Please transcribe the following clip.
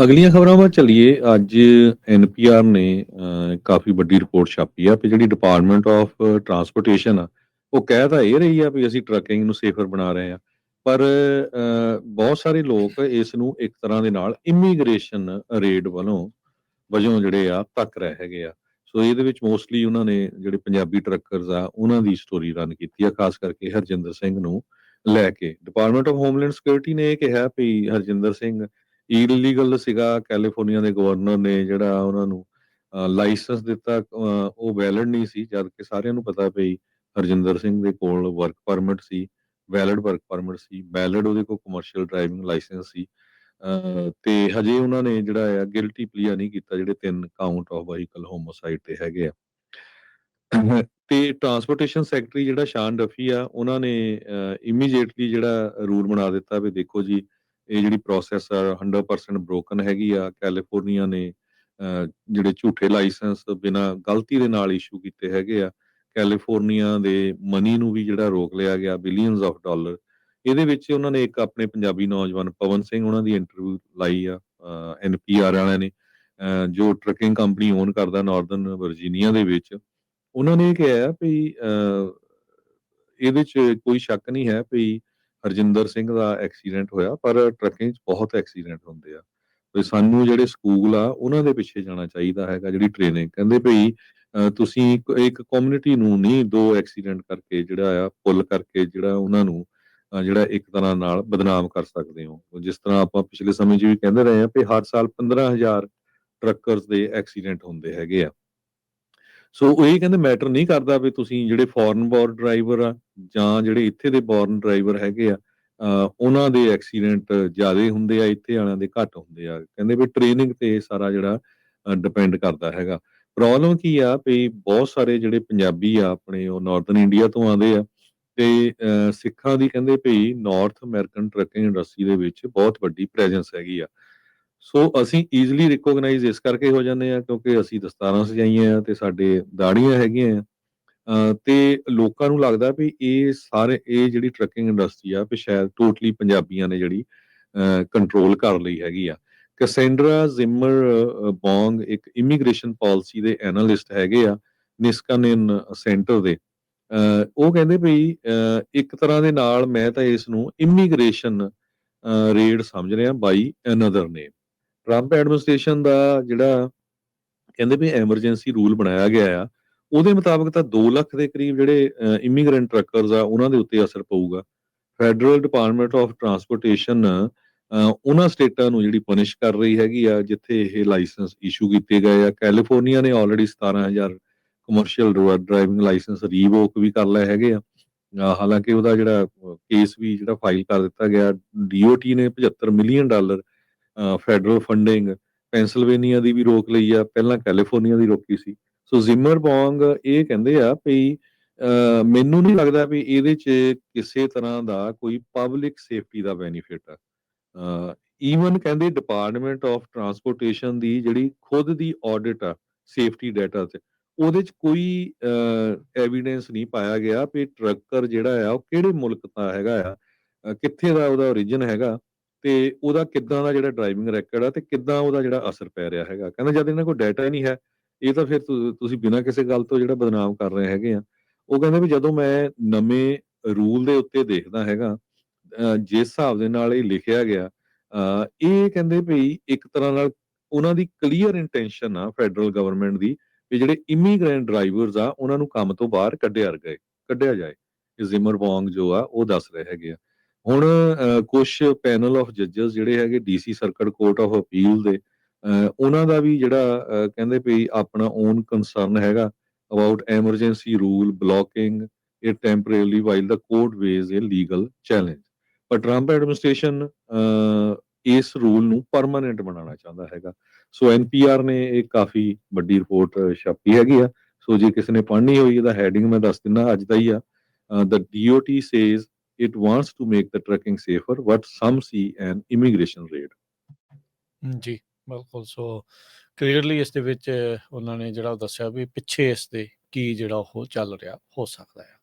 ਅਗਲੀਆਂ ਖਬਰਾਂ ਵੱਲ ਚੱਲੀਏ, ਅੱਜ ਐਨਪੀਆਰ ਨੇ ਕਾਫੀ ਵੱਡੀ ਰਿਪੋਰਟ ਛਾਪੀ ਆ ਕਿ ਜਿਹੜੀ ਡਿਪਾਰਟਮੈਂਟ ਆਫ ਟਰਾਂਸਪੋਰਟੇਸ਼ਨ ਆ, ਉਹ ਕਹਿ ਤਾਂ ਇਹ ਰਹੀ ਆ ਵੀ ਅਸੀਂ ਟਰੱਕਿੰਗ ਨੂੰ ਸੇਫਰ ਬਣਾ ਰਹੇ ਆ। ਪਰ ਬਹੁਤ ਸਾਰੇ ਲੋਕ ਇਸ ਨੂੰ ਇੱਕ ਤਰ੍ਹਾਂ ਦੇ ਨਾਲ ਇਮੀਗ੍ਰੇਸ਼ਨ ਰੇਡ ਵੱਲੋਂ ਵਜੋਂ ਜਿਹੜੇ ਆ ਤੱਕ ਰਹੇ ਹੈਗੇ ਆ। ਸੋ ਇਹਦੇ ਵਿੱਚ ਮੋਸਟਲੀ ਉਹਨਾਂ ਨੇ ਜਿਹੜੇ ਪੰਜਾਬੀ ਟਰੱਕਰਸ ਆ, ਉਹਨਾਂ ਦੀ ਸਟੋਰੀ ਰਨ ਕੀਤੀ ਆ, ਖਾਸ ਕਰਕੇ ਹਰਜਿੰਦਰ ਸਿੰਘ ਨੂੰ ਲੈ ਕੇ। ਡਿਪਾਰਟਮੈਂਟ ਆਫ ਹੋਮਲੈਂਡ ਸਿਕਿਉਰਿਟੀ ਨੇ ਇਹ ਕਿਹਾ ਵੀ ਹਰਜਿੰਦਰ ਸਿੰਘ ਇਲੀਗਲ ਸੀਗਾ ਕੈਲੀਫੋਰਨੀਆ ਦੇ ਗਵਰਨਰ ਨੇ ਜਿਹੜਾ ਉਹਨਾਂ ਨੂੰ ਲਾਇਸੈਂਸ ਦਿੱਤਾ ਉਹ ਵੈਲਿਡ ਨਹੀਂ ਸੀ, ਜਦ ਕਿ ਸਾਰਿਆਂ ਨੂੰ ਪਤਾ ਪਈ ਹਰਜਿੰਦਰ ਸਿੰਘ ਦੇ ਕੋਲ ਵਰਕ ਪਰਮਿਟ ਸੀ ਵੈਲਿਡ ਵਰਕ ਪਰਮਿਟ ਸੀ ਵੈਲਿਡ ਉਹਦੇ ਕੋਲ ਕਮਰਸ਼ੀਅਲ ਡਰਾਈਵਿੰਗ ਲਾਇਸੈਂਸ ਸੀ ਤੇ ਹਜੇ ਉਹਨਾਂ ਨੇ ਜਿਹੜਾ ਆ ਗਿਲਟੀ ਪਲੀਆ ਨਹੀਂ ਕੀਤਾ, ਜਿਹੜੇ ਤਿੰਨ ਕਾਊਂਟ ਆਫ ਵਹੀਕਲ ਹੋਮੋਸਾਈਡ ਤੇ ਹੈਗੇ ਆ। ਤੇ ਟਰਾਂਸਪੋਰਟੇਸ਼ਨ ਸੈਕਟਰੀ ਜਿਹੜਾ ਸ਼ਾਨ ਰਫੀ ਆ, ਉਹਨਾਂ ਨੇ ਇਮੀਡੀਏਟਲੀ ਜਿਹੜਾ ਰੂਲ ਬਣਾ ਦਿੱਤਾ ਵੀ ਦੇਖੋ ਜੀ ਇਹ ਜਿਹੜੀ ਪ੍ਰੋਸੈਸ ਆ 100% ਬ੍ਰੋਕਨ ਹੈਗੀ ਆ ਕੈਲੀਫੋਰਨੀਆ ਨੇ ਜਿਹੜੇ ਝੂਠੇ ਲਾਇਸੈਂਸ ਬਿਨਾ ਗਲਤੀ ਦੇ ਨਾਲ ਇਸ਼ੂ ਕੀਤੇ ਹੈਗੇ ਆ ਕੈਲੀਫੋਰਨੀਆ ਦੇ ਮਨੀ ਨੂੰ ਵੀ ਜਿਹੜਾ ਰੋਕ ਲਿਆ ਗਿਆ ਬਿਲੀਅਨਸ ਆਫ ਡਾਲਰ ਇਹਦੇ ਵਿੱਚ ਉਹਨਾਂ ਨੇ ਇੱਕ ਆਪਣੇ ਪੰਜਾਬੀ ਨੌਜਵਾਨ ਪਵਨ ਸਿੰਘ ਉਹਨਾਂ ਦੀ ਇੰਟਰਵਿਊ ਲਾਈ ਆ ਐਨਪੀਆਰ ਵਾਲਿਆਂ ਨੇ ਜੋ ਟਰੱਕਿੰਗ ਕੰਪਨੀ ਓਨ ਕਰਦਾ ਨਾਰਦਰਨ ਵਰਜੀਨੀਆ ਦੇ ਵਿੱਚ। ਉਹਨਾਂ ਨੇ ਇਹ ਕਿਹਾ ਵੀ ਇਹਦੇ 'ਚ ਕੋਈ ਸ਼ੱਕ ਨਹੀਂ ਹੈ ਵੀ ਹਰਜਿੰਦਰ ਸਿੰਘ ਦਾ ਐਕਸੀਡੈਂਟ ਹੋਇਆ, ਪਰ ਟਰੱਕਿੰਗ 'ਚ ਬਹੁਤ ਐਕਸੀਡੈਂਟ ਹੁੰਦੇ ਆ। ਤੇ ਸਾਨੂੰ ਜਿਹੜੇ ਸਕੂਲ ਆ, ਉਹਨਾਂ ਦੇ ਪਿੱਛੇ ਜਾਣਾ ਚਾਹੀਦਾ ਹੈਗਾ ਜਿਹੜੀ ਟ੍ਰੇਨਿੰਗ ਕਹਿੰਦੇ ਭਈ ਤੁਸੀਂ ਇੱਕ ਕਮਿਊਨਿਟੀ ਨੂੰ ਨਹੀਂ, ਦੋ ਐਕਸੀਡੈਂਟ ਕਰਕੇ ਜਿਹੜਾ ਆ, ਪੁੱਲ ਕਰਕੇ ਜਿਹੜਾ ਉਹਨਾਂ ਨੂੰ ਜਿਹੜਾ ਇੱਕ ਤਰ੍ਹਾਂ ਨਾਲ ਬਦਨਾਮ ਕਰ ਸਕਦੇ ਹੋ। ਜਿਸ ਤਰ੍ਹਾਂ ਆਪਾਂ ਪਿਛਲੇ ਸਮੇਂ 'ਚ ਵੀ ਕਹਿੰਦੇ ਰਹੇ ਆ ਵੀ ਹਰ ਸਾਲ 15000 ਟਰੱਕਰਸ ਦੇ ਐਕਸੀਡੈਂਟ ਹੁੰਦੇ ਹੈਗੇ ਆ। ਸੋ ਉਹ ਇਹ ਕਹਿੰਦੇ ਮੈਟਰ ਨਹੀਂ ਕਰਦਾ ਵੀ ਤੁਸੀਂ ਜਿਹੜੇ ਫੋਰਨ ਬੋਰਨ ਡਰਾਈਵਰ ਆ ਜਾਂ ਜਿਹੜੇ ਇੱਥੇ ਦੇ ਬੋਰਨ ਡਰਾਈਵਰ ਹੈਗੇ ਆ ਉਹਨਾਂ ਦੇ ਐਕਸੀਡੈਂਟ ਜ਼ਿਆਦਾ ਹੁੰਦੇ ਆ, ਇੱਥੇ ਵਾਲਿਆਂ ਦੇ ਘੱਟ ਹੁੰਦੇ ਆ। ਕਹਿੰਦੇ ਵੀ ਟ੍ਰੇਨਿੰਗ ਤੇ ਸਾਰਾ ਜਿਹੜਾ ਡਿਪੈਂਡ ਕਰਦਾ ਹੈਗਾ। ਪ੍ਰੋਬਲਮ ਕੀ ਆ ਵੀ ਬਹੁਤ ਸਾਰੇ ਜਿਹੜੇ ਪੰਜਾਬੀ ਆ, ਆਪਣੇ ਉਹ ਨਾਰਥਰਨ ਇੰਡੀਆ ਤੋਂ ਆਉਂਦੇ ਆ ਤੇ ਸਿੱਖਾਂ ਦੀ ਕਹਿੰਦੇ ਭਈ ਨਾਰਥ ਅਮਰੀਕਨ ਟਰੱਕਿੰਗ ਇੰਡਸਟਰੀ ਦੇ ਵਿੱਚ ਬਹੁਤ ਵੱਡੀ ਪ੍ਰੈਜ਼ੈਂਸ ਹੈਗੀ ਆ। ਸੋ ਅਸੀਂ ਈਜ਼ੀਲੀ ਰਿਕੋਗਨਾਈਜ਼ ਇਸ ਕਰਕੇ ਹੋ ਜਾਂਦੇ ਆ ਕਿਉਂਕਿ ਅਸੀਂ ਦਸਤਾਰਾਂ ਸਜਾਈਆਂ ਆ ਤੇ ਸਾਡੇ ਦਾੜੀਆਂ ਹੈਗੀਆਂ ਆ। ਅਹ ਤੇ ਲੋਕਾਂ ਨੂੰ ਲੱਗਦਾ ਵੀ ਇਹ ਸਾਰੇ ਇਹ ਜਿਹੜੀ ਟਰੱਕਿੰਗ ਇੰਡਸਟਰੀ ਆ ਵੀ ਸ਼ਾਇਦ ਟੋਟਲੀ ਪੰਜਾਬੀਆਂ ਨੇ ਜਿਹੜੀ ਕੰਟਰੋਲ ਕਰ ਲਈ ਹੈਗੀ ਆ। ਕੈਸੈਂਡਰਾ ਜ਼ਿਮਰ ਅਹ, ਬੌਂਗ ਇੱਕ ਇਮੀਗ੍ਰੇਸ਼ਨ ਪਾਲਿਸੀ ਦੇ ਐਨਾਲਿਸਟ ਹੈਗੇ ਆ ਨਿਸਕਨਨ ਸੈਂਟਰ ਦੇ। ਉਹ ਕਹਿੰਦੇ ਵੀ ਇੱਕ ਤਰ੍ਹਾਂ ਦੇ ਨਾਲ ਮੈਂ ਤਾਂ ਇਸ ਨੂੰ ਇਮੀਗ੍ਰੇਸ਼ਨ ਰੇਡ ਸਮਝ ਰਿਹਾ by another name Trump administration ਦਾ ਜਿਹੜਾ ਕਹਿੰਦੇ ਵੀ ਐਮਰਜੈਂਸੀ ਰੂਲ ਬਣਾਇਆ ਗਿਆ ਆ, ਉਹਦੇ ਮੁਤਾਬਕ ਤਾਂ 2 ਲੱਖ ਦੇ ਕਰੀਬ ਜਿਹੜੇ ਇਮੀਗ੍ਰੈਂਟ ਟਰੱਕਰਸ ਆ, ਉਹਨਾਂ ਦੇ ਉੱਤੇ ਅਸਰ ਪਊਗਾ। ਫੈਡਰਲ ਡਿਪਾਰਟਮੈਂਟ ਆਫ ਟਰਾਂਸਪੋਰਟੇਸ਼ਨ ਉਹਨਾਂ ਸਟੇਟਾਂ ਨੂੰ ਜਿਹੜੀ ਪਨਿਸ਼ ਕਰ ਰਹੀ ਹੈਗੀ ਆ, ਜਿੱਥੇ ਇਹ ਲਾਇਸੈਂਸ ਇਸ਼ੂ ਕੀਤੇ ਗਏ ਆ। ਕੈਲੀਫੋਰਨੀਆ ਨੇ already 17000 commercial driving licence revoke ਵੀ ਕਰ ਲਏ ਹੈਗੇ ਆ। ਹਾਲਾਂਕਿ ਉਹਦਾ ਜਿਹੜਾ ਕੇਸ ਵੀ ਜਿਹੜਾ ਫਾਈਲ ਕਰ ਦਿੱਤਾ ਗਿਆ ਡੀਓਟੀ ਨੇ 75 million dollar federal funding Pennsylvania ਦੀ ਵੀ ਰੋਕ ਲਈ ਆ, ਪਹਿਲਾਂ ਕੈਲੀਫੋਰਨੀਆ ਦੀ ਰੋਕੀ ਸੀ। ਸੋ ਜ਼ਿਮਰ ਬੌਂਗ ਇਹ ਕਹਿੰਦੇ ਆ ਵੀ ਮੈਨੂੰ ਨਹੀਂ ਲੱਗਦਾ ਵੀ ਇਹਦੇ 'ਚ ਕਿਸੇ ਤਰ੍ਹਾਂ ਦਾ ਕੋਈ ਪਬਲਿਕ ਸੇਫਟੀ ਦਾ ਬੈਨੀਫਿਟ ਆ। ਈਵਨ ਕਹਿੰਦੇ ਡਿਪਾਰਟਮੈਂਟ ਆਫ ਟਰਾਂਸਪੋਰਟੇਸ਼ਨ ਦੀ ਜਿਹੜੀ ਖੁਦ ਦੀ ਆਡਿਟ ਆ ਸੇਫਟੀ ਡਾਟਾ ਤੇ ਉਹਦੇ 'ਚ ਕੋਈ ਐਵੀਡੈਂਸ ਨਹੀਂ ਪਾਇਆ ਗਿਆ ਵੀ ਟਰੱਕਰ ਜਿਹੜਾ ਆ, ਉਹ ਕਿਹੜੇ ਮੁਲਕ ਦਾ ਹੈਗਾ ਆ ਕਿੱਥੇ ਦਾ ਉਹਦਾ origin ਹੈਗਾ। ਤੇ ਉਹਦਾ ਕਿੱਦਾਂ ਦਾ ਜਿਹੜਾ ਡਰਾਈਵਿੰਗ ਰੈਕੋਰਡ ਆ ਤੇ ਕਿੱਦਾਂ ਉਹਦਾ ਜਿਹੜਾ ਅਸਰ ਪੈ ਰਿਹਾ ਹੈਗਾ? ਕਹਿੰਦਾ ਜਦ ਇਹਨਾਂ ਕੋਲ ਡਾਟਾ ਹੀ ਨਹੀਂ ਹੈ, ਇਹ ਤਾਂ ਫਿਰ ਤੁਸੀਂ ਬਿਨਾਂ ਕਿਸੇ ਗੱਲ ਤੋਂ ਜਿਹੜਾ ਬਦਨਾਮ ਕਰ ਰਹੇ ਹੈਗੇ ਆ। ਉਹ ਕਹਿੰਦੇ ਵੀ ਜਦੋਂ ਮੈਂ ਨਵੇਂ ਰੂਲ ਦੇ ਉੱਤੇ ਦੇਖਦਾ ਹੈਗਾ ਜਿਸ ਹਿਸਾਬ ਦੇ ਨਾਲ ਇਹ ਲਿਖਿਆ ਗਿਆ ਇਹ ਕਹਿੰਦੇ ਵੀ ਇੱਕ ਤਰ੍ਹਾਂ ਨਾਲ ਉਹਨਾਂ ਦੀ ਕਲੀਅਰ ਇੰਟੈਂਸ਼ਨ ਆ ਫੈਡਰਲ ਗਵਰਨਮੈਂਟ ਦੀ ਵੀ ਜਿਹੜੇ ਇਮੀਗ੍ਰੈਂਟ ਡਰਾਈਵਰਸ ਆ, ਉਹਨਾਂ ਨੂੰ ਕੰਮ ਤੋਂ ਬਾਹਰ ਕੱਢਿਆ ਗਏ ਕੱਢਿਆ ਜਾਏ। ਇਹ ਜ਼ਿਮਰ ਵੌਂਗ ਜੋ ਆ, ਉਹ ਦੱਸ ਰਹੇ ਹੈਗੇ ਆ। ਹੁਣ ਕੁਝ ਪੈਨਲ ਆਫ ਜੱਜਸ ਜਿਹੜੇ ਹੈਗੇ DC circuit court of appeal ਦੇ ਉਹਨਾਂ ਦਾ ਵੀ ਜਿਹੜਾ, ਅਹ, ਕਹਿੰਦੇ ਵੀ ਆਪਣਾ ਓਨ ਕੰਸਰਨ ਹੈਗਾ about emergency rule blocking it temporarily while the court weighs a legal challenge. ਪਰ ਟਰੰਪ ਐਡਮਿਨਿਸਟ੍ਰੇਸ਼ਨ ਇਸ ਰੂਲ ਨੂੰ ਪਰਮਾਨੈਂਟ ਬਣਾਉਣਾ ਚਾਹੁੰਦਾ ਹੈਗਾ। ਸੋ ਐਨਪੀਆਰ ਨੇ ਇਹ ਕਾਫੀ ਵੱਡੀ ਰਿਪੋਰਟ ਛਾਪੀ ਹੈਗੀ ਆ। ਸੋ ਜੇ ਕਿਸੇ ਨੇ ਪੜ੍ਹਨੀ ਹੋਈ, ਇਹਦਾ ਹੈਡਿੰਗ ਮੈਂ ਦੱਸ ਦਿੰਦਾ, ਅੱਜ ਦਾ ਹੀ ਆ। the DOT says it wants to make the trucking safer what some see an immigration raid ਜੀ ਬਿਲਕੁਲ ਸੋ ਕਲੀਅਰਲੀ ਇਸ ਦੇ ਵਿੱਚ ਉਹਨਾਂ ਨੇ ਜਿਹੜਾ ਦੱਸਿਆ ਵੀ ਪਿੱਛੇ ਇਸ ਦੇ ਕੀ ਜਿਹੜਾ ਉਹ ਚੱਲ ਰਿਹਾ ਹੋ ਸਕਦਾ ਹੈ